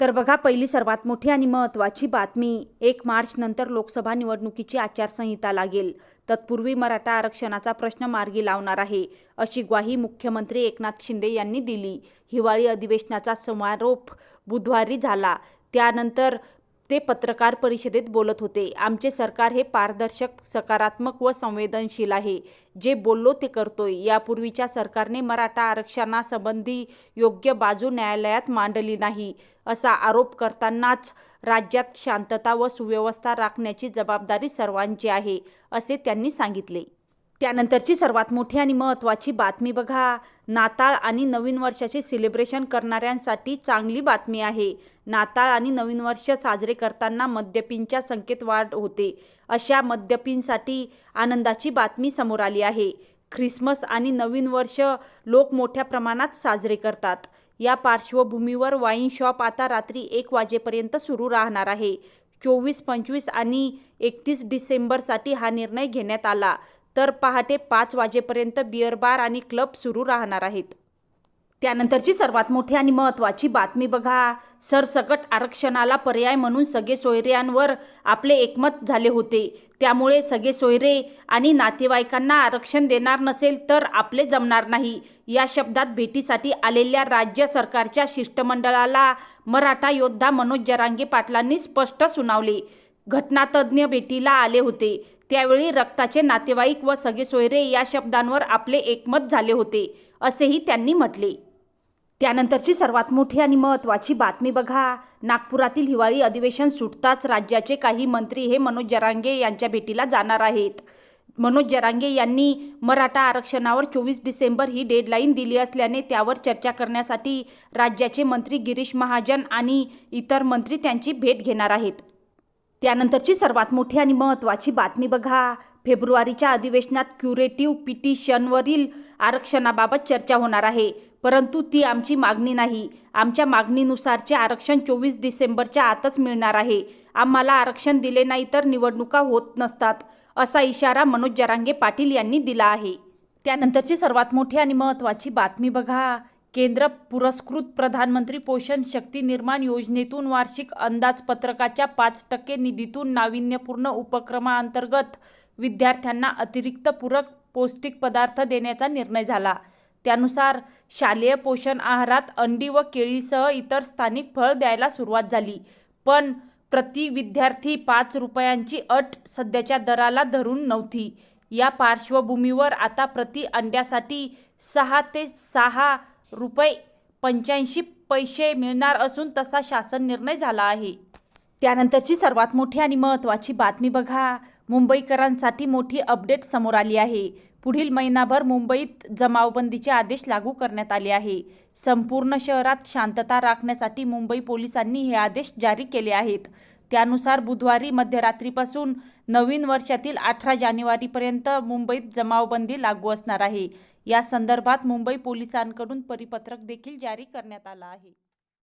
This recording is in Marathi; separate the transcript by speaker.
Speaker 1: तर बघा पहिली सर्वात मोठी आणि महत्त्वाची बातमी एक मार्च नंतर लोकसभा निवडणुकीची आचारसंहिता लागेल. तत्पूर्वी मराठा आरक्षणाचा प्रश्न मार्गी लावणार आहे अशी ग्वाही मुख्यमंत्री एकनाथ शिंदे यांनी दिली. हिवाळी अधिवेशनाचा समारोप बुधवारी झाला. त्यानंतर ते पत्रकार परिषदेत बोलत होते. आमचे सरकार हे पारदर्शक सकारात्मक व संवेदनशील आहे. जे बोललो ते करतोय. यापूर्वीच्या सरकारने मराठा आरक्षणासंबंधी योग्य बाजू न्यायालयात मांडली नाही असा आरोप करतानाच राज्यात शांतता व सुव्यवस्था राखण्याची जबाबदारी सर्वांची आहे असे त्यांनी सांगितले. त्यानंतरची सर्वात मोठी आणि महत्त्वाची बातमी बघा. नाताळ आणि नवीन वर्षाचे सेलिब्रेशन करणाऱ्यांसाठी चांगली बातमी आहे. नाताळ आणि नवीन वर्ष साजरे करताना मद्यपींच्या संख्येत वाढ होते. अशा मद्यपींसाठी आनंदाची बातमी समोर आली आहे. ख्रिसमस आणि नवीन वर्ष लोक मोठ्या प्रमाणात साजरे करतात. या पार्श्वभूमीवर वाईन शॉप आता रात्री एक वाजेपर्यंत सुरू राहणार आहे. चोवीस पंचवीस आणि एकतीस डिसेंबरसाठी हा निर्णय घेण्यात आला. तर पहाटे पाच वाजेपर्यंत बिअर बार आणि क्लब सुरू राहणार आहेत. त्यानंतरची सर्वात मोठी आणि महत्त्वाची बातमी बघा. सरसकट आरक्षणाला पर्याय म्हणून सगळे सोयऱ्यांवर आपले एकमत झाले होते. त्यामुळे सगळे सोयरे आणि नातेवाईकांना आरक्षण देणार नसेल तर आपले जमणार नाही. या शब्दात भेटीसाठी आलेल्या राज्य सरकारच्या शिष्टमंडळाला मराठा योद्धा मनोज जरांगे पाटलांनी स्पष्ट सुनावले. घटनातज्ञ भेटीला आले होते. त्यावेळी रक्ताचे नातेवाईक व सगळे सोयरे या शब्दांवर आपले एकमत झाले होते असेही त्यांनी म्हटले. त्यानंतरची सर्वात मोठी आणि महत्त्वाची बातमी बघा. नागपुरातील हिवाळी अधिवेशन सुटताच राज्याचे काही मंत्री हे मनोज जरांगे यांच्या भेटीला जाणार आहेत. मनोज जरांगे यांनी मराठा आरक्षणावर चोवीस डिसेंबर ही डेडलाईन दिली असल्याने त्यावर चर्चा करण्यासाठी राज्याचे मंत्री गिरीश महाजन आणि इतर मंत्री त्यांची भेट घेणार आहेत. त्यानंतरची सर्वात मोठी आणि महत्त्वाची बातमी बघा. फेब्रुवारीच्या अधिवेशनात क्युरेटिव्ह पिटिशनवरील आरक्षणाबाबत चर्चा होणार आहे. परंतु ती आमची मागणी नाही. आमच्या मागणीनुसारचे आरक्षण चोवीस डिसेंबरच्या आतच मिळणार आहे. आम्हाला आरक्षण दिले नाही तर निवडणुका होत नसतात असा इशारा मनोज जरांगे पाटील यांनी दिला आहे. त्यानंतरची सर्वात मोठी आणि महत्त्वाची बातमी बघा. केंद्र पुरस्कृत प्रधानमंत्री पोषण शक्ती निर्माण योजनेतून वार्षिक अंदाजपत्रकाच्या पाच टक्के निधीतून नाविन्यपूर्ण उपक्रमाअंतर्गत विद्यार्थ्यांना अतिरिक्त पूरक पौष्टिक पदार्थ देण्याचा निर्णय झाला. त्यानुसार शालेय पोषण आहारात अंडी व केळीसह इतर स्थानिक फळ द्यायला सुरुवात झाली. पण प्रति विद्यार्थी पाच रुपयांची अट सध्याच्या दराला धरून नव्हती. या पार्श्वभूमीवर आता प्रति अंड्यासाठी सहा ते सहा रुपये पंच्याऐंशी पैसे मिळणार असून तसा शासन निर्णय झाला आहे. त्यानंतरची सर्वात मोठी आणि महत्त्वाची बातमी बघा. मुंबईकरांसाठी मोठी अपडेट समोर आली आहे. पुढील महिनाभर मुंबईत जमावबंदीचे आदेश लागू करण्यात आले आहे. संपूर्ण शहरात शांतता राखण्यासाठी मुंबई पोलिसांनी हे आदेश जारी केले आहेत. त्यानुसार बुधवारी मध्यरात्रीपासून नवीन वर्षातील अठरा जानेवारीपर्यंत मुंबईत जमावबंदी लागू असणार आहे. या संदर्भात मुंबई पोलिसांकडून परिपत्रक देखील जारी करण्यात आलं आहे.